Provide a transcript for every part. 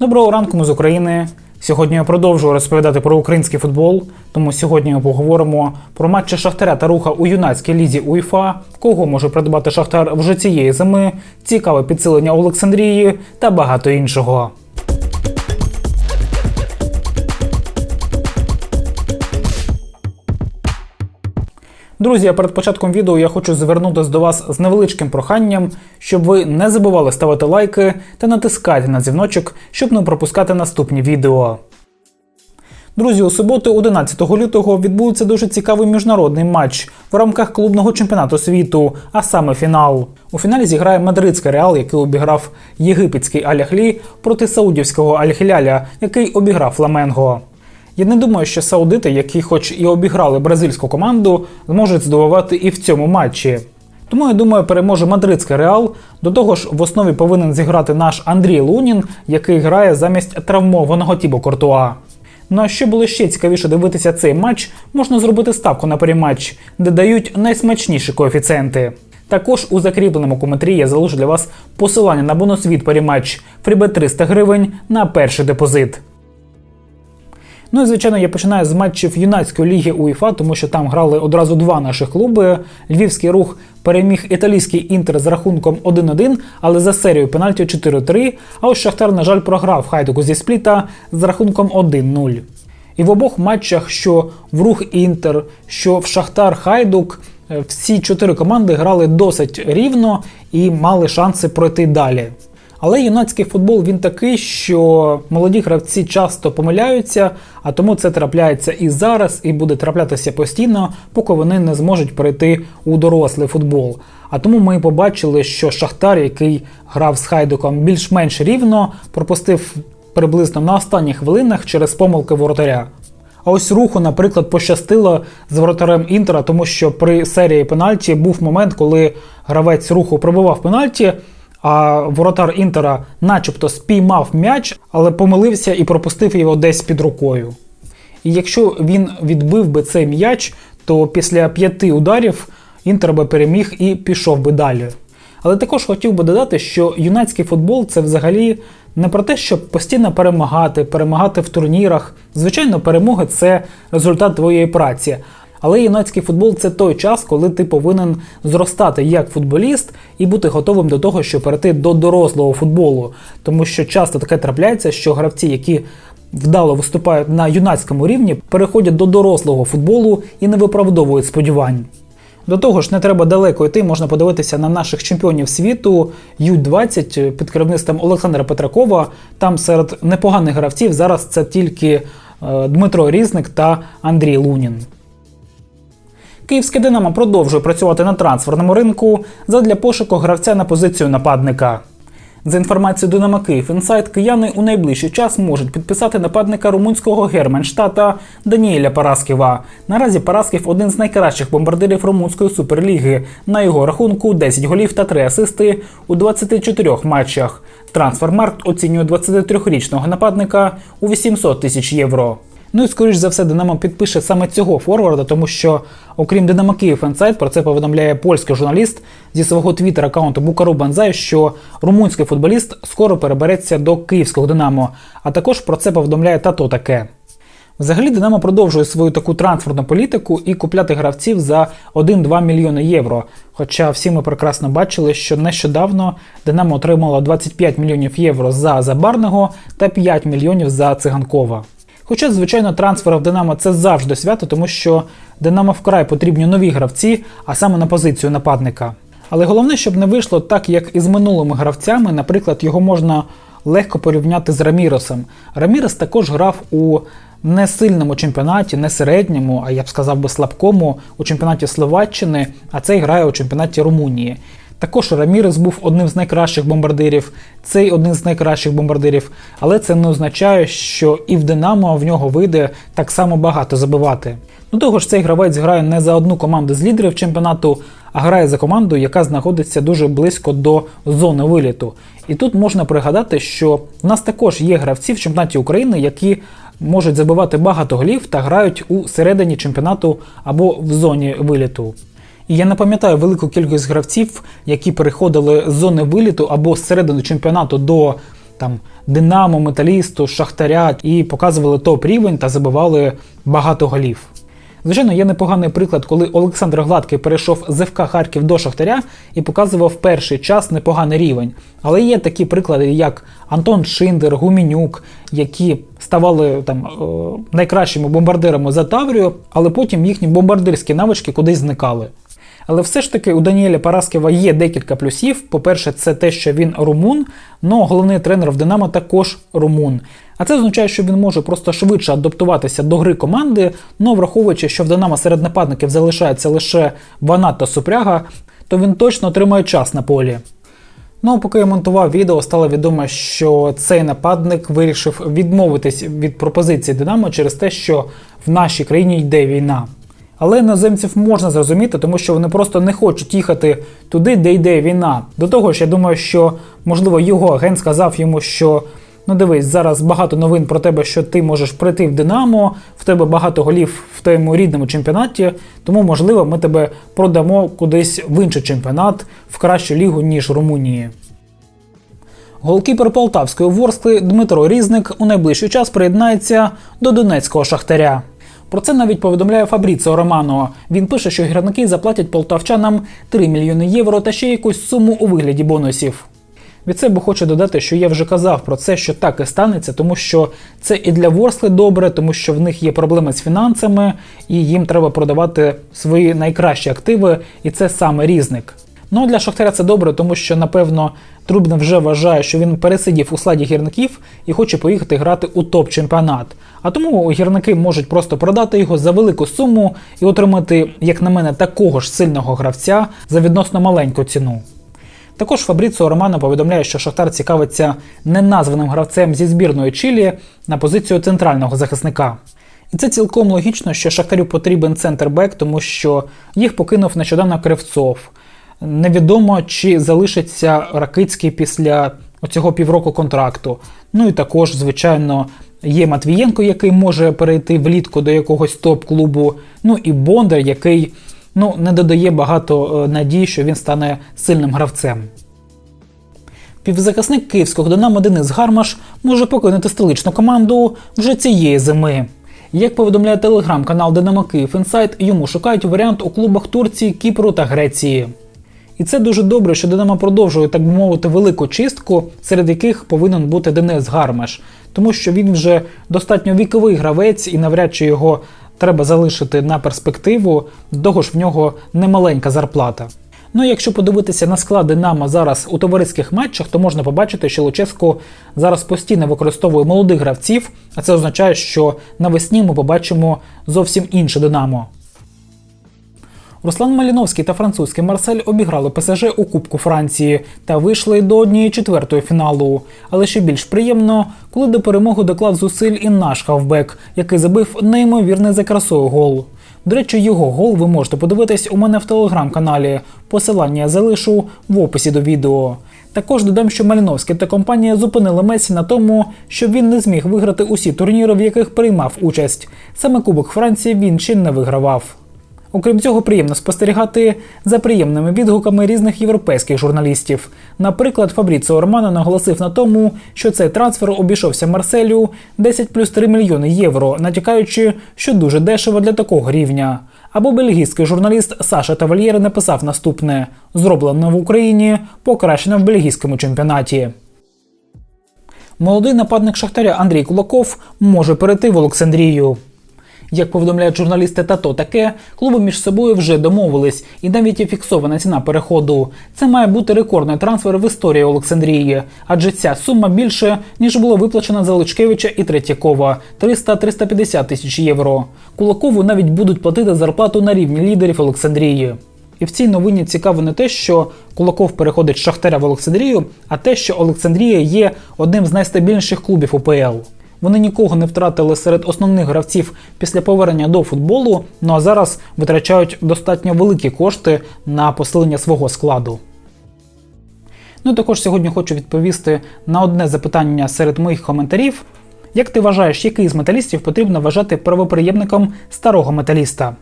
Доброго ранку, ми з України. Сьогодні я продовжую розповідати про український футбол. Тому сьогодні ми поговоримо про матчі Шахтаря та Руха у юнацькій лізі УЄФА, кого може придбати Шахтар вже цієї зими, цікаве підсилення Олександрії та багато іншого. Друзі, а перед початком відео я хочу звернутися до вас з невеличким проханням, щоб ви не забували ставити лайки та натискати на дзвіночок, щоб не пропускати наступні відео. Друзі, у суботу, 11 лютого, відбудеться дуже цікавий міжнародний матч в рамках клубного чемпіонату світу, а саме фінал. У фіналі зіграє мадридський реал, який обіграв єгипетський Аляхлі проти саудівського Аль-Хіляля, який обіграв Фламенго. Я не думаю, що саудити, які хоч і обіграли бразильську команду, зможуть здивувати і в цьому матчі. Тому я думаю, переможе мадридський реал. До того ж, в основі повинен зіграти наш Андрій Лунін, який грає замість травмованого Тібо Кортуа. Ну а щоб було ще цікавіше дивитися цей матч, можна зробити ставку на перематч, де дають найсмачніші коефіцієнти. Також у закріпленому коментарі я залишу для вас посилання на бонус від перематч фрібет 300 гривень на перший депозит. Ну і звичайно, я починаю з матчів юнацької ліги УЄФА, тому що там грали одразу два наших клуби. Львівський рух переміг італійський інтер з рахунком 1-1, але за серію пенальті 4-3. А ось Шахтар, на жаль, програв Хайдуку зі спліта з рахунком 1-0. І в обох матчах, що в рух Інтер, що в Шахтар Хайдук, е, всі чотири команди грали досить рівно і мали шанси пройти далі. Але юнацький футбол він такий, що молоді гравці часто помиляються, а тому це трапляється і зараз, і буде траплятися постійно, поки вони не зможуть перейти у дорослий футбол. А тому ми побачили, що Шахтар, який грав з Хайдуком більш-менш рівно, пропустив приблизно на останніх хвилинах через помилки воротаря. А ось руху, наприклад, пощастило з воротарем Інтера, тому що при серії пенальті був момент, коли гравець руху пробивав пенальті а воротар Інтера начебто спіймав м'яч, але помилився і пропустив його десь під рукою. І якщо він відбив би цей м'яч, то після п'яти ударів Інтер би переміг і пішов би далі. Але також хотів би додати, що юнацький футбол це взагалі не про те, щоб постійно перемагати, перемагати в турнірах. Звичайно, перемоги це результат твоєї праці. Але юнацький футбол це той час, коли ти повинен зростати як футболіст і бути готовим до того, щоб перейти до дорослого футболу. Тому що часто таке трапляється, що гравці, які вдало виступають на юнацькому рівні, переходять до дорослого футболу і не виправдовують сподівань. До того ж, не треба далеко йти, можна подивитися на наших чемпіонів світу Ю-20 під керівництвом Олександра Петракова. Там серед непоганих гравців зараз це тільки е, Дмитро Різник та Андрій Лунін. Київське Динамо продовжує працювати на трансферному ринку задля пошуку гравця на позицію нападника. За інформацією Динамо Київ інсайт, кияни у найближчий час можуть підписати нападника румунського Германштата Даніеля Парасківа. Наразі Парасків один з найкращих бомбардирів румунської суперліги. На його рахунку 10 голів та 3 асисти у 24 матчах. Трансфермаркт оцінює 23-річного нападника у 800 тисяч євро. Ну і скоріш за все, Динамо підпише саме цього форварда, тому що, окрім Динамо Київ Інсайт, про це повідомляє польський журналіст зі свого твіттер аккаунту Букару Банзай, що румунський футболіст скоро перебереться до київського Динамо. А також про це повідомляє тато таке. Взагалі, Динамо продовжує свою таку трансферну політику і купляти гравців за 1-2 мільйони євро. Хоча всі ми прекрасно бачили, що нещодавно Динамо отримало 25 мільйонів євро за Забарного та 5 мільйонів за Циганкова. Хоча, звичайно, трансфери в Динамо це завжди свято, тому що Динамо вкрай потрібні нові гравці, а саме на позицію нападника. Але головне, щоб не вийшло так, як і з минулими гравцями. Наприклад, його можна легко порівняти з Раміросом. Рамірес також грав у не сильному чемпіонаті, не середньому, а я б сказав би слабкому у чемпіонаті Словаччини, а цей грає у чемпіонаті Румунії. Також Рамірес був одним з найкращих бомбардирів, цей один з найкращих бомбардирів, але це не означає, що і в Динамо в нього вийде так само багато забивати. Ну того ж, цей гравець грає не за одну команду з лідерів чемпіонату, а грає за команду, яка знаходиться дуже близько до зони виліту. І тут можна пригадати, що в нас також є гравці в чемпіонаті України, які можуть забивати багато голів та грають у середині чемпіонату або в зоні виліту. І я не пам'ятаю велику кількість гравців, які переходили з зони виліту або з середини чемпіонату до там Динамо, Металісту, Шахтаря і показували топ рівень та забивали багато голів. Звичайно, є непоганий приклад, коли Олександр Гладкий перейшов з ФК Харків до Шахтаря і показував перший час непоганий рівень. Але є такі приклади, як Антон Шиндер, Гумінюк, які ставали там е, найкращими бомбардирами за Таврію, але потім їхні бомбардирські навички кудись зникали. Але все ж таки у Даніеля Параскева є декілька плюсів. По-перше, це те, що він румун, але головний тренер в Динамо також румун. А це означає, що він може просто швидше адаптуватися до гри команди, але враховуючи, що в Динамо серед нападників залишається лише Ванат та Супряга, то він точно отримає час на полі. Ну, а поки я монтував відео, стало відомо, що цей нападник вирішив відмовитись від пропозиції Динамо через те, що в нашій країні йде війна. Але іноземців можна зрозуміти, тому що вони просто не хочуть їхати туди, де йде війна. До того ж, я думаю, що можливо його агент сказав йому, що ну дивись, зараз багато новин про тебе, що ти можеш прийти в Динамо, в тебе багато голів в твоєму рідному чемпіонаті, тому можливо ми тебе продамо кудись в інший чемпіонат, в кращу лігу, ніж Румунії. Голкіпер Полтавської Ворскли Дмитро Різник у найближчий час приєднається до Донецького шахтаря. Про це навіть повідомляє Фабріціо Романо. Він пише, що гірники заплатять полтавчанам 3 мільйони євро та ще якусь суму у вигляді бонусів. Від себе хочу додати, що я вже казав про це, що так і станеться, тому що це і для Ворсли добре, тому що в них є проблеми з фінансами, і їм треба продавати свої найкращі активи, і це саме різник. Ну для Шахтаря це добре, тому що напевно Трубін вже вважає, що він пересидів у складі гірників і хоче поїхати грати у топ-чемпіонат. А тому гірники можуть просто продати його за велику суму і отримати, як на мене, такого ж сильного гравця за відносно маленьку ціну. Також Фабріціо Романо повідомляє, що Шахтар цікавиться неназваним гравцем зі збірної Чилі на позицію центрального захисника. І це цілком логічно, що Шахтарю потрібен центрбек, тому що їх покинув нещодавно Кривцов. Невідомо, чи залишиться Ракицький після оцього півроку контракту. Ну і також, звичайно, є Матвієнко, який може перейти влітку до якогось топ-клубу. Ну і Бондар, який ну, не додає багато надій, що він стане сильним гравцем. Півзахисник київського Динамо Денис Гармаш може покинути столичну команду вже цієї зими. Як повідомляє телеграм-канал Динамо Київ Інсайт, йому шукають варіант у клубах Турції, Кіпру та Греції. І це дуже добре, що Динамо продовжує, так би мовити, велику чистку, серед яких повинен бути Денис Гармаш, тому що він вже достатньо віковий гравець і навряд чи його треба залишити на перспективу, того ж в нього немаленька зарплата. Ну якщо подивитися на склад Динамо зараз у товариських матчах, то можна побачити, що Луческо зараз постійно використовує молодих гравців, а це означає, що навесні ми побачимо зовсім інше Динамо. Руслан Маліновський та французький Марсель обіграли ПСЖ у Кубку Франції та вийшли до однієї четвертої фіналу. Але ще більш приємно, коли до перемоги доклав зусиль і наш хавбек, який забив неймовірний за красою гол. До речі, його гол ви можете подивитись у мене в телеграм-каналі. Посилання я залишу в описі до відео. Також додам, що Маліновський та компанія зупинили Месі на тому, що він не зміг виграти усі турніри, в яких приймав участь. Саме Кубок Франції він ще не вигравав. Окрім цього, приємно спостерігати за приємними відгуками різних європейських журналістів. Наприклад, Фабріціо Романо наголосив на тому, що цей трансфер обійшовся Марселю 10 плюс 3 мільйони євро, натякаючи, що дуже дешево для такого рівня. Або бельгійський журналіст Саша Тавальєр написав наступне: зроблено в Україні, покращено в бельгійському чемпіонаті. Молодий нападник Шахтаря Андрій Кулаков може перейти в Олександрію. Як повідомляють журналісти Тато таке, клуби між собою вже домовились, і навіть є фіксована ціна переходу. Це має бути рекордний трансфер в історії Олександрії, адже ця сума більше ніж було виплачено за Личкевича і Третьякова 300-350 тисяч євро. Кулакову навіть будуть платити зарплату на рівні лідерів Олександрії. І в цій новині цікаво не те, що Кулаков переходить з Шахтаря в Олександрію, а те, що Олександрія є одним з найстабільніших клубів УПЛ. Вони нікого не втратили серед основних гравців після повернення до футболу, ну а зараз витрачають достатньо великі кошти на посилення свого складу. Ну і також сьогодні хочу відповісти на одне запитання серед моїх коментарів. Як ти вважаєш, який з металістів потрібно вважати правоприємником старого металіста?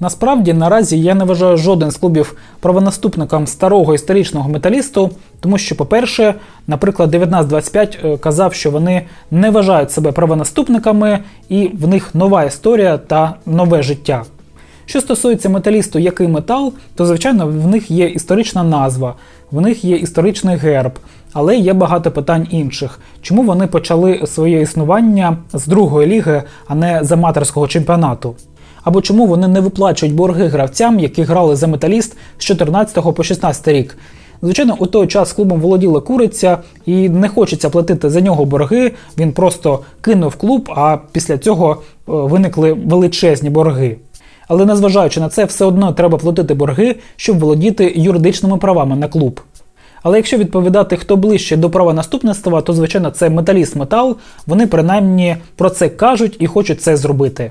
Насправді наразі я не вважаю жоден з клубів правонаступником старого історичного металісту, тому що, по-перше, наприклад, 1925 е, казав, що вони не вважають себе правонаступниками, і в них нова історія та нове життя. Що стосується металісту, який метал, то звичайно в них є історична назва, в них є історичний герб, але є багато питань інших. Чому вони почали своє існування з другої ліги, а не з аматорського чемпіонату? Або чому вони не виплачують борги гравцям, які грали за металіст з 14 по 16 рік? Звичайно, у той час клубом володіла куриця, і не хочеться платити за нього борги. Він просто кинув клуб, а після цього е, виникли величезні борги. Але незважаючи на це, все одно треба платити борги, щоб володіти юридичними правами на клуб. Але якщо відповідати, хто ближче до права наступництва, то звичайно це металіст метал. Вони принаймні про це кажуть і хочуть це зробити.